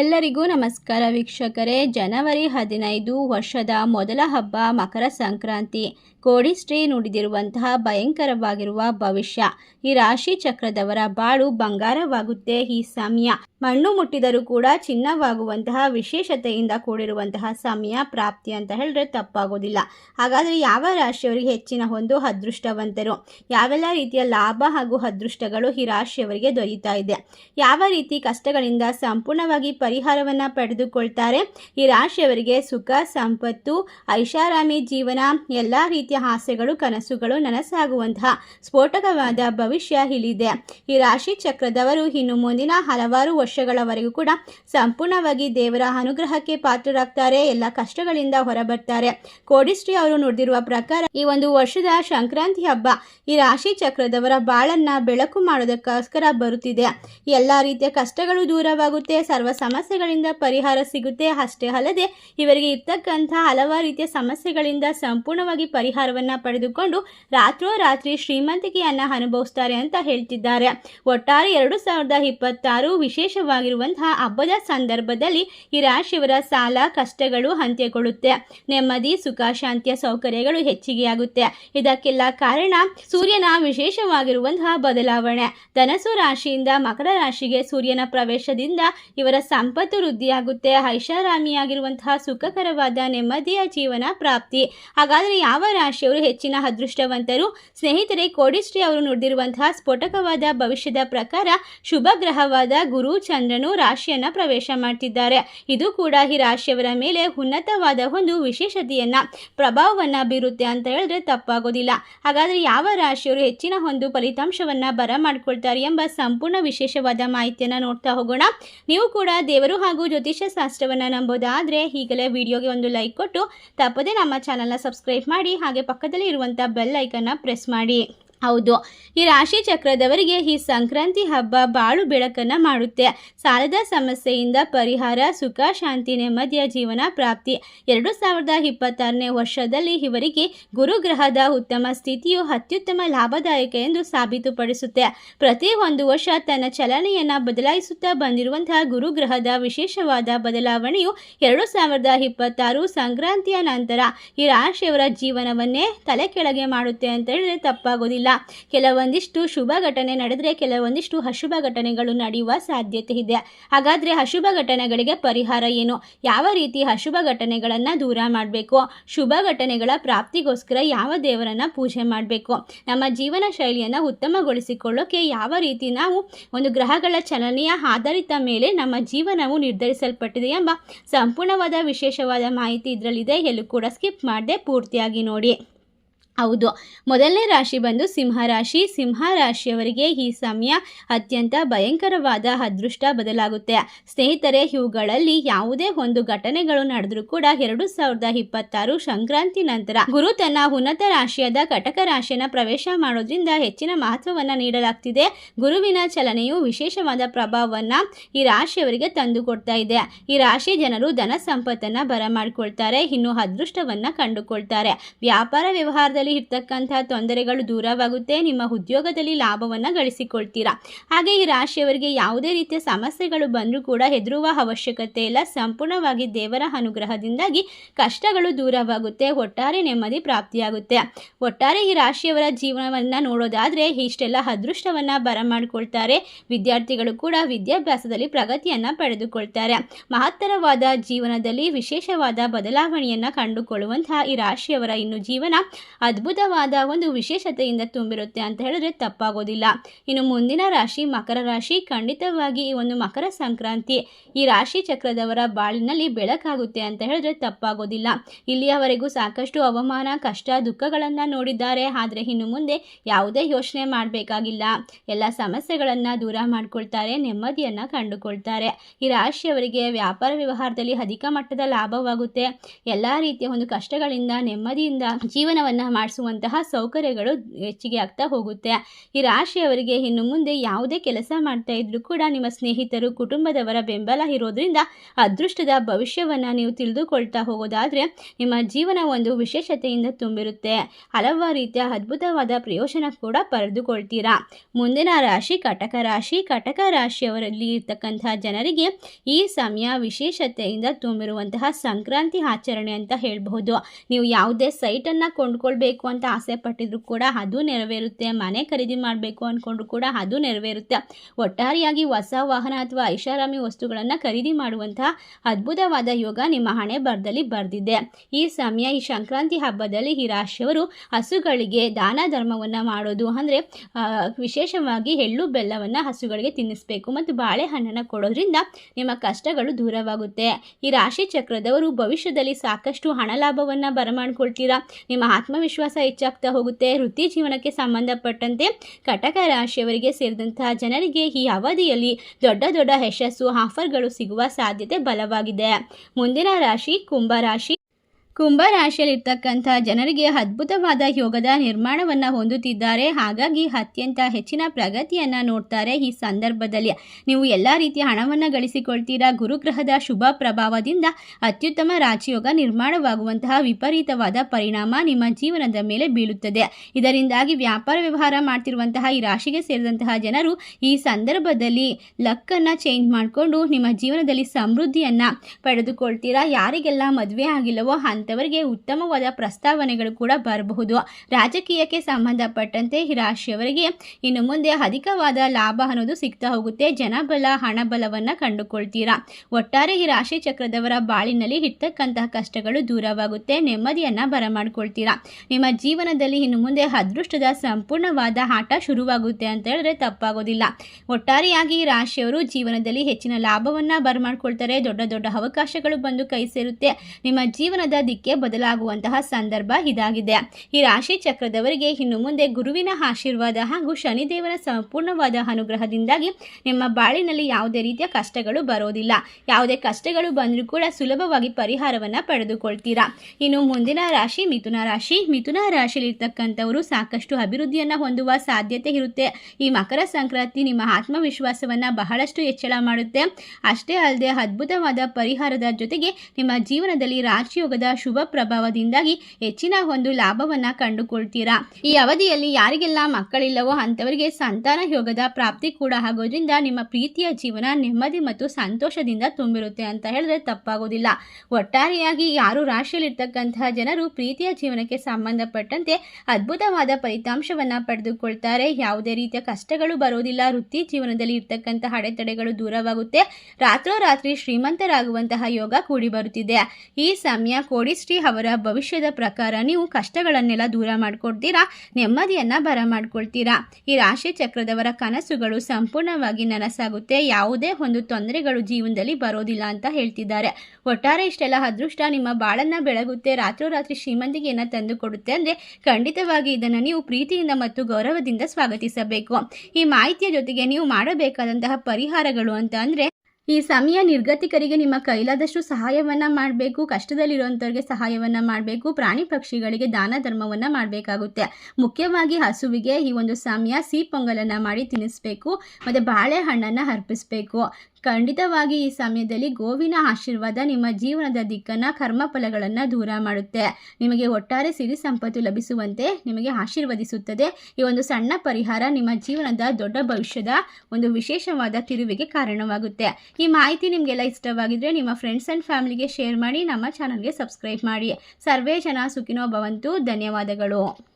ಎಲ್ಲರಿಗೂ ನಮಸ್ಕಾರ ವೀಕ್ಷಕರೇ. ಜನವರಿ ಹದಿನೈದು ವರ್ಷದ ಮೊದಲ ಹಬ್ಬ ಮಕರ ಸಂಕ್ರಾಂತಿ. ಕೋಡಿಶ್ರೀ ನುಡಿದಿರುವಂತಹ ಭಯಂಕರವಾಗಿರುವ ಭವಿಷ್ಯ. ಈ ರಾಶಿ ಚಕ್ರದವರ ಬಾಳು ಬಂಗಾರವಾಗುತ್ತೆ ಈ ಸಮಯ. ಮಣ್ಣು ಮುಟ್ಟಿದರೂ ಕೂಡ ಚಿನ್ನವಾಗುವಂತಹ ವಿಶೇಷತೆಯಿಂದ ಕೂಡಿರುವಂತಹ ಸಮಯ, ಪ್ರಾಪ್ತಿ ಅಂತ ಹೇಳಿದ್ರೆ ತಪ್ಪಾಗೋದಿಲ್ಲ. ಹಾಗಾದರೆ ಯಾವ ರಾಶಿಯವರಿಗೆ ಹೆಚ್ಚಿನ ಒಂದು ಅದೃಷ್ಟವಂತರು? ಯಾವೆಲ್ಲ ರೀತಿಯ ಲಾಭ ಹಾಗೂ ಅದೃಷ್ಟಗಳು ಈ ರಾಶಿಯವರಿಗೆ ದೊರೆಯುತ್ತಾ ಇದೆ? ಯಾವ ರೀತಿ ಕಷ್ಟಗಳಿಂದ ಸಂಪೂರ್ಣವಾಗಿ ಪರಿಹಾರವನ್ನು ಪಡೆದುಕೊಳ್ತಾರೆ? ಈ ರಾಶಿಯವರಿಗೆ ಸುಖ, ಸಂಪತ್ತು, ಐಷಾರಾಮಿ ಜೀವನ, ಎಲ್ಲ ರೀತಿಯ ಆಸೆಗಳು, ಕನಸುಗಳು, ನನಸಾಗುವಂತಹ ಸ್ಫೋಟಕವಾದ ಭವಿಷ್ಯ ಇಲ್ಲಿದೆ. ಈ ರಾಶಿ ಚಕ್ರದವರು ಇನ್ನು ಮುಂದಿನ ಹಲವಾರು ವರ್ಷಗಳವರೆಗೂ ಕೂಡ ಸಂಪೂರ್ಣವಾಗಿ ದೇವರ ಅನುಗ್ರಹಕ್ಕೆ ಪಾತ್ರರಾಗ್ತಾರೆ, ಎಲ್ಲ ಕಷ್ಟಗಳಿಂದ ಹೊರಬರ್ತಾರೆ. ಕೋಡಿಶ್ರೀ ಅವರು ನುಡಿದಿರುವ ಪ್ರಕಾರ ಈ ಒಂದು ವರ್ಷದ ಸಂಕ್ರಾಂತಿ ಹಬ್ಬ ಈ ರಾಶಿ ಚಕ್ರದವರ ಬಾಳನ್ನ ಬೆಳಕು ಮಾಡೋದಕ್ಕೋಸ್ಕರ ಬರುತ್ತಿದೆ. ಎಲ್ಲ ರೀತಿಯ ಕಷ್ಟಗಳು ದೂರವಾಗುತ್ತೆ, ಸರ್ವ ಸಮಸ್ಯೆಗಳಿಂದ ಪರಿಹಾರ ಸಿಗುತ್ತೆ. ಅಷ್ಟೇ ಅಲ್ಲದೆ ಇವರಿಗೆ ಇರ್ತಕ್ಕಂತಹ ಹಲವಾರು ರೀತಿಯ ಸಮಸ್ಯೆಗಳಿಂದ ಸಂಪೂರ್ಣವಾಗಿ ಪರಿಹಾರವನ್ನ ಪಡೆದುಕೊಂಡು ರಾತ್ರೋರಾತ್ರಿ ಶ್ರೀಮಂತಿಕೆಯನ್ನ ಅನುಭವಿಸ್ತಾರೆ ಅಂತ ಹೇಳ್ತಿದ್ದಾರೆ. ಒಟ್ಟಾರೆ ಎರಡು ಸಾವಿರದ ಇಪ್ಪತ್ತಾರು ವಿಶೇಷವಾಗಿರುವಂತಹ ಹಬ್ಬದ ಸಂದರ್ಭದಲ್ಲಿ ಈ ರಾಶಿಯವರ ಸಾಲ, ಕಷ್ಟಗಳು ಅಂತ್ಯಗೊಳ್ಳುತ್ತೆ. ನೆಮ್ಮದಿ, ಸುಖ, ಶಾಂತಿಯ ಸೌಕರ್ಯಗಳು ಹೆಚ್ಚಿಗೆಯಾಗುತ್ತೆ. ಇದಕ್ಕೆಲ್ಲ ಕಾರಣ ಸೂರ್ಯನ ವಿಶೇಷವಾಗಿರುವಂತಹ ಬದಲಾವಣೆ. ಧನಸು ರಾಶಿಯಿಂದ ಮಕರ ರಾಶಿಗೆ ಸೂರ್ಯನ ಪ್ರವೇಶದಿಂದ ಇವರ ಸಂಪತ್ತು ವೃದ್ಧಿಯಾಗುತ್ತೆ. ಐಷಾರಾಮಿಯಾಗಿರುವಂತಹ ಸುಖಕರವಾದ ನೆಮ್ಮದಿಯ ಜೀವನ ಪ್ರಾಪ್ತಿ. ಹಾಗಾದರೆ ಯಾವ ರಾಶಿಯವರು ಹೆಚ್ಚಿನ ಅದೃಷ್ಟವಂತರು? ಸ್ನೇಹಿತರೆ ಕೋಡಿಶ್ರೀ ಅವರು ನುಡಿದಿರುವಂತಹ ಸ್ಫೋಟಕವಾದ ಭವಿಷ್ಯದ ಪ್ರಕಾರ ಶುಭ ಗ್ರಹವಾದ ಗುರು ಚಂದ್ರನು ರಾಶಿಯನ್ನ ಪ್ರವೇಶ ಮಾಡ್ತಿದ್ದಾರೆ. ಇದು ಕೂಡ ಈ ರಾಶಿಯವರ ಮೇಲೆ ಉನ್ನತವಾದ ಒಂದು ವಿಶೇಷತೆಯನ್ನ, ಪ್ರಭಾವವನ್ನ ಬೀರುತ್ತೆ ಅಂತ ಹೇಳಿದ್ರೆ ತಪ್ಪಾಗೋದಿಲ್ಲ. ಹಾಗಾದ್ರೆ ಯಾವ ರಾಶಿಯವರು ಹೆಚ್ಚಿನ ಒಂದು ಫಲಿತಾಂಶವನ್ನ ಬರ ಮಾಡ್ಕೊಳ್ತಾರೆ ಎಂಬ ಸಂಪೂರ್ಣ ವಿಶೇಷವಾದ ಮಾಹಿತಿಯನ್ನ ನೋಡ್ತಾ ಹೋಗೋಣ. ನೀವು ಕೂಡ ದೇವರು ಹಾಗೂ ಜ್ಯೋತಿಷ್ಯ ಶಾಸ್ತ್ರವನ್ನ ನಂಬೋದಾದ್ರೆ ಈಗಲೇ ವಿಡಿಯೋಗೆ ಒಂದು ಲೈಕ್ ಕೊಟ್ಟು, ತಪ್ಪದೇ ನಮ್ಮ ಚಾನಲ್ನ ಸಬ್ಸ್ಕ್ರೈಬ್ ಮಾಡಿ, ಹಾಗೆ ಪಕ್ಕದಲ್ಲಿ ಇರುವಂಥ ಬೆಲ್ ಐಕನ್ನ ಪ್ರೆಸ್ ಮಾಡಿ. ಹೌದು. ಈ ರಾಶಿ ಚಕ್ರದವರಿಗೆ ಈ ಸಂಕ್ರಾಂತಿ ಹಬ್ಬ ಬಾಳು ಬೆಳಕನ್ನು ಮಾಡುತ್ತೆ. ಸಾಲದ ಸಮಸ್ಯೆಯಿಂದ ಪರಿಹಾರ, ಸುಖ, ಶಾಂತಿ, ನೆಮ್ಮದಿಯ ಜೀವನ ಪ್ರಾಪ್ತಿ. ಎರಡು ಸಾವಿರದ ಇಪ್ಪತ್ತಾರನೇ ವರ್ಷದಲ್ಲಿ ಇವರಿಗೆ ಗುರುಗ್ರಹದ ಉತ್ತಮ ಸ್ಥಿತಿಯು ಅತ್ಯುತ್ತಮ ಲಾಭದಾಯಕ ಎಂದು ಸಾಬೀತುಪಡಿಸುತ್ತೆ. ಪ್ರತಿ ಒಂದು ವರ್ಷ ತನ್ನ ಚಲನೆಯನ್ನು ಬದಲಾಯಿಸುತ್ತಾ ಬಂದಿರುವಂತಹ ಗುರುಗ್ರಹದ ವಿಶೇಷವಾದ ಬದಲಾವಣೆಯು ಎರಡು ಸಾವಿರದ ಇಪ್ಪತ್ತಾರು ಸಂಕ್ರಾಂತಿಯ ನಂತರ ಈ ರಾಶಿಯವರ ಜೀವನವನ್ನೇ ತಲೆ ಕೆಳಗೆ ಮಾಡುತ್ತೆ ಅಂತ ಹೇಳಿದ್ರೆ ತಪ್ಪಾಗೋದಿಲ್ಲ. ಕೆಲವೊಂದಿಷ್ಟು ಶುಭ ಘಟನೆ ನಡೆದರೆ ಕೆಲವೊಂದಿಷ್ಟು ಅಶುಭ ಘಟನೆಗಳು ನಡೆಯುವ ಸಾಧ್ಯತೆ ಇದೆ. ಹಾಗಾದರೆ ಅಶುಭ ಘಟನೆಗಳಿಗೆ ಪರಿಹಾರ ಏನು? ಯಾವ ರೀತಿ ಅಶುಭ ಘಟನೆಗಳನ್ನು ದೂರ ಮಾಡಬೇಕು? ಶುಭ ಘಟನೆಗಳ ಪ್ರಾಪ್ತಿಗೋಸ್ಕರ ಯಾವ ದೇವರನ್ನು ಪೂಜೆ ಮಾಡಬೇಕು? ನಮ್ಮ ಜೀವನ ಶೈಲಿಯನ್ನು ಉತ್ತಮಗೊಳಿಸಿಕೊಳ್ಳೋಕೆ ಯಾವ ರೀತಿ ನಾವು ಒಂದು ಗ್ರಹಗಳ ಚಲನೆಯ ಆಧಾರಿತ ಮೇಲೆ ನಮ್ಮ ಜೀವನವು ನಿರ್ಧರಿಸಲ್ಪಟ್ಟಿದೆ ಎಂಬ ಸಂಪೂರ್ಣವಾದ ವಿಶೇಷವಾದ ಮಾಹಿತಿ ಇದರಲ್ಲಿದೆ. ಎಲ್ಲೂ ಕೂಡ ಸ್ಕಿಪ್ ಮಾಡದೆ ಪೂರ್ತಿಯಾಗಿ ನೋಡಿ. ಹೌದು. ಮೊದಲನೇ ರಾಶಿ ಬಂದು ಸಿಂಹ ರಾಶಿ. ಸಿಂಹ ರಾಶಿಯವರಿಗೆ ಈ ಸಮಯ ಅತ್ಯಂತ ಭಯಂಕರವಾದ ಅದೃಷ್ಟ ಬದಲಾಗುತ್ತೆ. ಸ್ನೇಹಿತರೆ, ಇವುಗಳಲ್ಲಿ ಯಾವುದೇ ಒಂದು ಘಟನೆಗಳು ನಡೆದರೂ ಕೂಡ ಎರಡು ಸಾವಿರದ ಇಪ್ಪತ್ತಾರು ಸಂಕ್ರಾಂತಿ ನಂತರ ಗುರು ತನ್ನ ಉನ್ನತ ರಾಶಿಯಾದ ಕಟಕ ರಾಶಿಯನ್ನ ಪ್ರವೇಶ ಮಾಡೋದ್ರಿಂದ ಹೆಚ್ಚಿನ ಮಹತ್ವವನ್ನು ನೀಡಲಾಗ್ತಿದೆ. ಗುರುವಿನ ಚಲನೆಯು ವಿಶೇಷವಾದ ಪ್ರಭಾವವನ್ನ ಈ ರಾಶಿಯವರಿಗೆ ತಂದುಕೊಡ್ತಾ ಇದೆ. ಈ ರಾಶಿ ಜನರು ಧನ ಸಂಪತ್ತನ್ನ ಬರಮಾಡಿಕೊಳ್ತಾರೆ. ಇನ್ನು ಅದೃಷ್ಟವನ್ನ ಕಂಡುಕೊಳ್ತಾರೆ. ವ್ಯಾಪಾರ ವ್ಯವಹಾರದಲ್ಲಿ ಇರ್ತಕ್ಕಂತಹ ತೊಂದರೆಗಳು ದೂರವಾಗುತ್ತೆ, ನಿಮ್ಮ ಉದ್ಯೋಗದಲ್ಲಿ ಲಾಭವನ್ನು ಗಳಿಸಿಕೊಳ್ತೀರಾ? ಹಾಗೆ ಈ ರಾಶಿಯವರಿಗೆ ಯಾವುದೇ ರೀತಿಯ ಸಮಸ್ಯೆಗಳು ಬಂದರೂ ಕೂಡ ಹೆದರುವ ಅವಶ್ಯಕತೆ ಇಲ್ಲ. ಸಂಪೂರ್ಣವಾಗಿ ದೇವರ ಅನುಗ್ರಹದಿಂದಾಗಿ ಕಷ್ಟಗಳು ದೂರವಾಗುತ್ತೆ, ಒಟ್ಟಾರೆ ನೆಮ್ಮದಿ ಪ್ರಾಪ್ತಿಯಾಗುತ್ತೆ. ಒಟ್ಟಾರೆ ಈ ರಾಶಿಯವರ ಜೀವನವನ್ನು ನೋಡೋದಾದರೆ ಇಷ್ಟೆಲ್ಲ ಅದೃಷ್ಟವನ್ನು ಬರಮಾಡಿಕೊಳ್ತಾರೆ. ವಿದ್ಯಾರ್ಥಿಗಳು ಕೂಡ ವಿದ್ಯಾಭ್ಯಾಸದಲ್ಲಿ ಪ್ರಗತಿಯನ್ನು ಪಡೆದುಕೊಳ್ತಾರೆ. ಮಹತ್ತರವಾದ ಜೀವನದಲ್ಲಿ ವಿಶೇಷವಾದ ಬದಲಾವಣೆಯನ್ನು ಕಂಡುಕೊಳ್ಳುವಂತಹ ಈ ರಾಶಿಯವರ ಇನ್ನು ಜೀವನ ಅದ್ಭುತವಾದ ಒಂದು ವಿಶೇಷತೆಯಿಂದ ತುಂಬಿರುತ್ತೆ ಅಂತ ಹೇಳಿದ್ರೆ ತಪ್ಪಾಗೋದಿಲ್ಲ. ಇನ್ನು ಮುಂದಿನ ರಾಶಿ ಮಕರ ರಾಶಿ, ಖಂಡಿತವಾಗಿ ಈ ಒಂದು ಮಕರ ಸಂಕ್ರಾಂತಿ. ಈ ರಾಶಿ ಚಕ್ರದವರ ಬಾಳಿನಲ್ಲಿ ಬೆಳಕಾಗುತ್ತೆ ಅಂತ ಹೇಳಿದ್ರೆ ತಪ್ಪಾಗೋದಿಲ್ಲ. ಇಲ್ಲಿಯವರೆಗೂ ಸಾಕಷ್ಟು ಅವಮಾನ, ಕಷ್ಟ, ದುಃಖಗಳನ್ನು ನೋಡಿದ್ದಾರೆ. ಆದರೆ ಇನ್ನು ಮುಂದೆ ಯಾವುದೇ ಯೋಚನೆ ಮಾಡಬೇಕಾಗಿಲ್ಲ. ಎಲ್ಲ ಸಮಸ್ಯೆಗಳನ್ನು ದೂರ ಮಾಡ್ಕೊಳ್ತಾರೆ, ನೆಮ್ಮದಿಯನ್ನು ಕಂಡುಕೊಳ್ತಾರೆ. ಈ ರಾಶಿಯವರಿಗೆ ವ್ಯಾಪಾರ ವ್ಯವಹಾರದಲ್ಲಿ ಅಧಿಕ ಮಟ್ಟದ ಲಾಭವಾಗುತ್ತೆ. ಎಲ್ಲ ರೀತಿಯ ಒಂದು ಕಷ್ಟಗಳಿಂದ, ನೆಮ್ಮದಿಯಿಂದ ಜೀವನವನ್ನು ಮಾಡಿಸುವಂತಹ ಸೌಕರ್ಯಗಳು ಹೆಚ್ಚಿಗೆ ಆಗ್ತಾ ಹೋಗುತ್ತೆ. ಈ ರಾಶಿಯವರಿಗೆ ಇನ್ನು ಮುಂದೆ ಯಾವುದೇ ಕೆಲಸ ಮಾಡ್ತಾ ಇದ್ರು ಕೂಡ ನಿಮ್ಮ ಸ್ನೇಹಿತರು, ಕುಟುಂಬದವರ ಬೆಂಬಲ ಇರೋದ್ರಿಂದ ಅದೃಷ್ಟದ ಭವಿಷ್ಯವನ್ನು ನೀವು ತಿಳಿದುಕೊಳ್ತಾ ಹೋಗೋದಾದರೆ ನಿಮ್ಮ ಜೀವನ ಒಂದು ವಿಶೇಷತೆಯಿಂದ ತುಂಬಿರುತ್ತೆ. ಹಲವಾರು ರೀತಿಯ ಅದ್ಭುತವಾದ ಪ್ರಯೋಜನ ಕೂಡ ಪಡೆದುಕೊಳ್ತೀರಾ. ಮುಂದಿನ ರಾಶಿ ಕಟಕ ರಾಶಿ. ಕಟಕ ರಾಶಿಯವರಲ್ಲಿ ಇರ್ತಕ್ಕಂತಹ ಜನರಿಗೆ ಈ ಸಮಯ ವಿಶೇಷತೆಯಿಂದ ತುಂಬಿರುವಂತಹ ಸಂಕ್ರಾಂತಿ ಆಚರಣೆ ಅಂತ ಹೇಳಬಹುದು. ನೀವು ಯಾವುದೇ ಸೈಟನ್ನು ಕೊಂಡ್ಕೊಳ್ಬೇಕು ಅಂತ ಆಸೆ ಪಟ್ಟಿದ್ರು ಕೂಡ ಅದು ನೆರವೇರುತ್ತೆ. ಮನೆ ಖರೀದಿ ಮಾಡಬೇಕು ಅಂದ್ಕೊಂಡ್ರು ಕೂಡ ಅದು ನೆರವೇರುತ್ತೆ. ಒಟ್ಟಾರೆಯಾಗಿ ಹೊಸ ವಾಹನ ಅಥವಾ ಐಷಾರಾಮಿ ವಸ್ತುಗಳನ್ನು ಖರೀದಿ ಮಾಡುವಂತಹ ಅದ್ಭುತವಾದ ಯೋಗ ನಿಮ್ಮ ಹಣೆ ಬರದಲ್ಲಿ ಬರೆದಿದೆ. ಈ ಸಮಯ ಈ ಸಂಕ್ರಾಂತಿ ಹಬ್ಬದಲ್ಲಿ ಈ ರಾಶಿಯವರು ಹಸುಗಳಿಗೆ ದಾನ ಧರ್ಮವನ್ನು ಮಾಡೋದು, ಅಂದರೆ ವಿಶೇಷವಾಗಿ ಎಳ್ಳು ಬೆಲ್ಲವನ್ನು ಹಸುಗಳಿಗೆ ತಿನ್ನಿಸ್ಬೇಕು ಮತ್ತು ಬಾಳೆಹಣ್ಣನ್ನು ಕೊಡೋದ್ರಿಂದ ನಿಮ್ಮ ಕಷ್ಟಗಳು ದೂರವಾಗುತ್ತೆ. ಈ ರಾಶಿ ಚಕ್ರದವರು ಭವಿಷ್ಯದಲ್ಲಿ ಸಾಕಷ್ಟು ಹಣ ಲಾಭವನ್ನು ಬರಮಾಡ್ಕೊಳ್ತೀರಾ? ನಿಮ್ಮ ಆತ್ಮವಿಶ್ವಾಸ ಹೆಚ್ಚಾಗ್ತಾ ಹೋಗುತ್ತೆ. ವೃತ್ತಿ ಜೀವನಕ್ಕೆ ಸಂಬಂಧಪಟ್ಟಂತೆ ಕಟಕ ರಾಶಿಯವರಿಗೆ ಸೇರಿದಂತಹ ಜನರಿಗೆ ಈ ಅವಧಿಯಲ್ಲಿ ದೊಡ್ಡ ದೊಡ್ಡ ಯಶಸ್ಸು, ಆಫರ್ಗಳು ಸಿಗುವ ಸಾಧ್ಯತೆ ಬಲವಾಗಿದೆ. ಮುಂದಿನ ರಾಶಿ ಕುಂಭರಾಶಿ ಕುಂಭ ರಾಶಿಯಲ್ಲಿರ್ತಕ್ಕಂಥ ಜನರಿಗೆ ಅದ್ಭುತವಾದ ಯೋಗದ ನಿರ್ಮಾಣವನ್ನು ಹೊಂದುತ್ತಿದ್ದಾರೆ. ಹಾಗಾಗಿ ಅತ್ಯಂತ ಹೆಚ್ಚಿನ ಪ್ರಗತಿಯನ್ನು ನೋಡ್ತಾರೆ ಈ ಸಂದರ್ಭದಲ್ಲಿ. ನೀವು ಎಲ್ಲ ರೀತಿಯ ಹಣವನ್ನು ಗಳಿಸಿಕೊಳ್ತೀರಾ? ಗುರುಗ್ರಹದ ಶುಭ ಪ್ರಭಾವದಿಂದ ಅತ್ಯುತ್ತಮ ರಾಜಯೋಗ ನಿರ್ಮಾಣವಾಗುವಂತಹ ವಿಪರೀತವಾದ ಪರಿಣಾಮ ನಿಮ್ಮ ಜೀವನದ ಮೇಲೆ ಬೀಳುತ್ತದೆ. ಇದರಿಂದಾಗಿ ವ್ಯಾಪಾರ ವ್ಯವಹಾರ ಮಾಡ್ತಿರುವಂತಹ ಈ ರಾಶಿಗೆ ಸೇರಿದಂತಹ ಜನರು ಈ ಸಂದರ್ಭದಲ್ಲಿ ಲಕ್ಕನ್ನು ಚೇಂಜ್ ಮಾಡಿಕೊಂಡು ನಿಮ್ಮ ಜೀವನದಲ್ಲಿ ಸಮೃದ್ಧಿಯನ್ನು ಪಡೆದುಕೊಳ್ತೀರಾ? ಯಾರಿಗೆಲ್ಲ ಮದುವೆ ಆಗಿಲ್ಲವೋ ಅಂಥವರಿಗೆ ಉತ್ತಮವಾದ ಪ್ರಸ್ತಾವನೆಗಳು ಕೂಡ ಬರಬಹುದು. ರಾಜಕೀಯಕ್ಕೆ ಸಂಬಂಧಪಟ್ಟಂತೆ ಈ ರಾಶಿಯವರಿಗೆ ಇನ್ನು ಮುಂದೆ ಅಧಿಕವಾದ ಲಾಭ ಅನ್ನೋದು ಸಿಗ್ತಾ ಹೋಗುತ್ತೆ. ಜನಬಲ, ಹಣಬಲವನ್ನು ಕಂಡುಕೊಳ್ತೀರಾ? ಒಟ್ಟಾರೆ ಈ ರಾಶಿ ಚಕ್ರದವರ ಬಾಳಿನಲ್ಲಿ ಇರ್ತಕ್ಕಂತಹ ಕಷ್ಟಗಳು ದೂರವಾಗುತ್ತೆ. ನೆಮ್ಮದಿಯನ್ನು ಬರಮಾಡ್ಕೊಳ್ತೀರಾ? ನಿಮ್ಮ ಜೀವನದಲ್ಲಿ ಇನ್ನು ಮುಂದೆ ಅದೃಷ್ಟದ ಸಂಪೂರ್ಣವಾದ ಆಟ ಶುರುವಾಗುತ್ತೆ ಅಂತ ಹೇಳಿದ್ರೆ ತಪ್ಪಾಗೋದಿಲ್ಲ. ಒಟ್ಟಾರೆಯಾಗಿ ಈ ರಾಶಿಯವರು ಜೀವನದಲ್ಲಿ ಹೆಚ್ಚಿನ ಲಾಭವನ್ನು ಬರಮಾಡ್ಕೊಳ್ತಾರೆ. ದೊಡ್ಡ ದೊಡ್ಡ ಅವಕಾಶಗಳು ಬಂದು ಕೈ ಸೇರುತ್ತೆ. ನಿಮ್ಮ ಜೀವನದ ಬದಲಾಗುವಂತಹ ಸಂದರ್ಭ ಇದಾಗಿದೆ. ಈ ರಾಶಿ ಚಕ್ರದವರಿಗೆ ಇನ್ನು ಮುಂದೆ ಗುರುವಿನ ಆಶೀರ್ವಾದ ಹಾಗೂ ಶನಿದೇವನ ಸಂಪೂರ್ಣವಾದ ಅನುಗ್ರಹದಿಂದಾಗಿ ನಿಮ್ಮ ಬಾಳಿನಲ್ಲಿ ಯಾವುದೇ ರೀತಿಯ ಕಷ್ಟಗಳು ಬರೋದಿಲ್ಲ. ಯಾವುದೇ ಕಷ್ಟಗಳು ಬಂದರೂ ಕೂಡ ಸುಲಭವಾಗಿ ಪರಿಹಾರವನ್ನು ಪಡೆದುಕೊಳ್ತೀರಾ. ಇನ್ನು ಮುಂದಿನ ರಾಶಿ ಮಿಥುನ ರಾಶಿ. ಮಿಥುನ ರಾಶಿಯಲ್ಲಿರ್ತಕ್ಕಂಥವರು ಸಾಕಷ್ಟು ಅಭಿವೃದ್ಧಿಯನ್ನು ಹೊಂದುವ ಸಾಧ್ಯತೆ ಇರುತ್ತೆ. ಈ ಮಕರ ಸಂಕ್ರಾಂತಿ ನಿಮ್ಮ ಆತ್ಮವಿಶ್ವಾಸವನ್ನು ಬಹಳಷ್ಟು ಹೆಚ್ಚಳ ಮಾಡುತ್ತೆ. ಅಷ್ಟೇ ಅಲ್ಲದೆ ಅದ್ಭುತವಾದ ಪರಿಹಾರದ ಜೊತೆಗೆ ನಿಮ್ಮ ಜೀವನದಲ್ಲಿ ರಾಜಯೋಗದ ಶುಭ ಪ್ರಭಾವದಿಂದಾಗಿ ಹೆಚ್ಚಿನ ಒಂದು ಲಾಭವನ್ನು ಕಂಡುಕೊಳ್ತೀರಾ? ಈ ಅವಧಿಯಲ್ಲಿ ಯಾರಿಗೆಲ್ಲ ಮಕ್ಕಳಿಲ್ಲವೋ ಅಂಥವರಿಗೆ ಸಂತಾನ ಯೋಗದ ಪ್ರಾಪ್ತಿ ಕೂಡ ಆಗೋದ್ರಿಂದ ನಿಮ್ಮ ಪ್ರೀತಿಯ ಜೀವನ ನೆಮ್ಮದಿ ಮತ್ತು ಸಂತೋಷದಿಂದ ತುಂಬಿರುತ್ತೆ ಅಂತ ಹೇಳಿದ್ರೆ ತಪ್ಪಾಗೋದಿಲ್ಲ. ಒಟ್ಟಾರೆಯಾಗಿ ಯಾರು ರಾಶಿಯಲ್ಲಿರ್ತಕ್ಕಂತಹ ಜನರು ಪ್ರೀತಿಯ ಜೀವನಕ್ಕೆ ಸಂಬಂಧಪಟ್ಟಂತೆ ಅದ್ಭುತವಾದ ಫಲಿತಾಂಶವನ್ನು ಪಡೆದುಕೊಳ್ತಾರೆ. ಯಾವುದೇ ರೀತಿಯ ಕಷ್ಟಗಳು ಬರೋದಿಲ್ಲ. ವೃತ್ತಿ ಜೀವನದಲ್ಲಿ ಇರ್ತಕ್ಕಂತಹ ಅಡೆತಡೆಗಳು ದೂರವಾಗುತ್ತೆ. ರಾತ್ರೋರಾತ್ರಿ ಶ್ರೀಮಂತರಾಗುವಂತಹ ಯೋಗ ಕೂಡಿ ಬರುತ್ತಿದೆ. ಈ ಸಮಯ ಕೋಡಿಶ್ರೀ ಅವರ ಭವಿಷ್ಯದ ಪ್ರಕಾರ ನೀವು ಕಷ್ಟಗಳನ್ನೆಲ್ಲ ದೂರ ಮಾಡ್ಕೊಡ್ತೀರಾ? ನೆಮ್ಮದಿಯನ್ನು ಬರಮಾಡ್ಕೊಳ್ತೀರಾ ಈ ರಾಶಿ ಚಕ್ರದವರ ಕನಸುಗಳು ಸಂಪೂರ್ಣವಾಗಿ ನನಸಾಗುತ್ತೆ. ಯಾವುದೇ ಒಂದು ತೊಂದರೆಗಳು ಜೀವನದಲ್ಲಿ ಬರೋದಿಲ್ಲ ಅಂತ ಹೇಳ್ತಿದ್ದಾರೆ. ಒಟ್ಟಾರೆ ಇಷ್ಟೆಲ್ಲ ಅದೃಷ್ಟ ನಿಮ್ಮ ಬಾಳನ್ನ ಬೆಳಗುತ್ತೆ. ರಾತ್ರೋರಾತ್ರಿ ಶ್ರೀಮಂತಿಗೆಯನ್ನು ತಂದು ಕೊಡುತ್ತೆ ಅಂದರೆ ಖಂಡಿತವಾಗಿ ಇದನ್ನು ನೀವು ಪ್ರೀತಿಯಿಂದ ಮತ್ತು ಗೌರವದಿಂದ ಸ್ವಾಗತಿಸಬೇಕು. ಈ ಮಾಹಿತಿಯ ಜೊತೆಗೆ ನೀವು ಮಾಡಬೇಕಾದಂತಹ ಪರಿಹಾರಗಳು ಅಂತ ಅಂದರೆ ಈ ಸಮಯ ನಿರ್ಗತಿಕರಿಗೆ ನಿಮ್ಮ ಕೈಲಾದಷ್ಟು ಸಹಾಯವನ್ನ ಮಾಡಬೇಕು ಕಷ್ಟದಲ್ಲಿರುವಂಥವ್ರಿಗೆ ಸಹಾಯವನ್ನ ಮಾಡಬೇಕು, ಪ್ರಾಣಿ ಪಕ್ಷಿಗಳಿಗೆ ದಾನ ಧರ್ಮವನ್ನ ಮಾಡಬೇಕಾಗುತ್ತೆ. ಮುಖ್ಯವಾಗಿ ಹಸುವಿಗೆ ಈ ಒಂದು ಸಮಯ ಸಿಹಿ ಪೊಂಗಲನ್ನ ಮಾಡಿ ತಿನ್ನಿಸ್ಬೇಕು ಮತ್ತೆ ಬಾಳೆಹಣ್ಣನ್ನ ಅರ್ಪಿಸಬೇಕು. ಖಂಡಿತವಾಗಿ ಈ ಸಮಯದಲ್ಲಿ ಗೋವಿನ ಆಶೀರ್ವಾದ ನಿಮ್ಮ ಜೀವನದ ದಿಕ್ಕನ್ನು ಕರ್ಮಫಲಗಳನ್ನು ದೂರ ಮಾಡುತ್ತೆ. ನಿಮಗೆ ಒಟ್ಟಾರೆ ಸಿರಿ ಸಂಪತ್ತು ಲಭಿಸುವಂತೆ ನಿಮಗೆ ಆಶೀರ್ವದಿಸುತ್ತದೆ. ಈ ಒಂದು ಸಣ್ಣ ಪರಿಹಾರ ನಿಮ್ಮ ಜೀವನದ ದೊಡ್ಡ ಭವಿಷ್ಯದ ಒಂದು ವಿಶೇಷವಾದ ತಿರುವಿಗೆ ಕಾರಣವಾಗುತ್ತೆ. ಈ ಮಾಹಿತಿ ನಿಮಗೆಲ್ಲ ಇಷ್ಟವಾಗಿದ್ದರೆ ನಿಮ್ಮ ಫ್ರೆಂಡ್ಸ್ ಆ್ಯಂಡ್ ಫ್ಯಾಮಿಲಿಗೆ ಶೇರ್ ಮಾಡಿ, ನಮ್ಮ ಚಾನಲ್ಗೆ ಸಬ್ಸ್ಕ್ರೈಬ್ ಮಾಡಿ. ಸರ್ವೇ ಜನ ಸುಖಿನೋ ಭವಂತು. ಧನ್ಯವಾದಗಳು.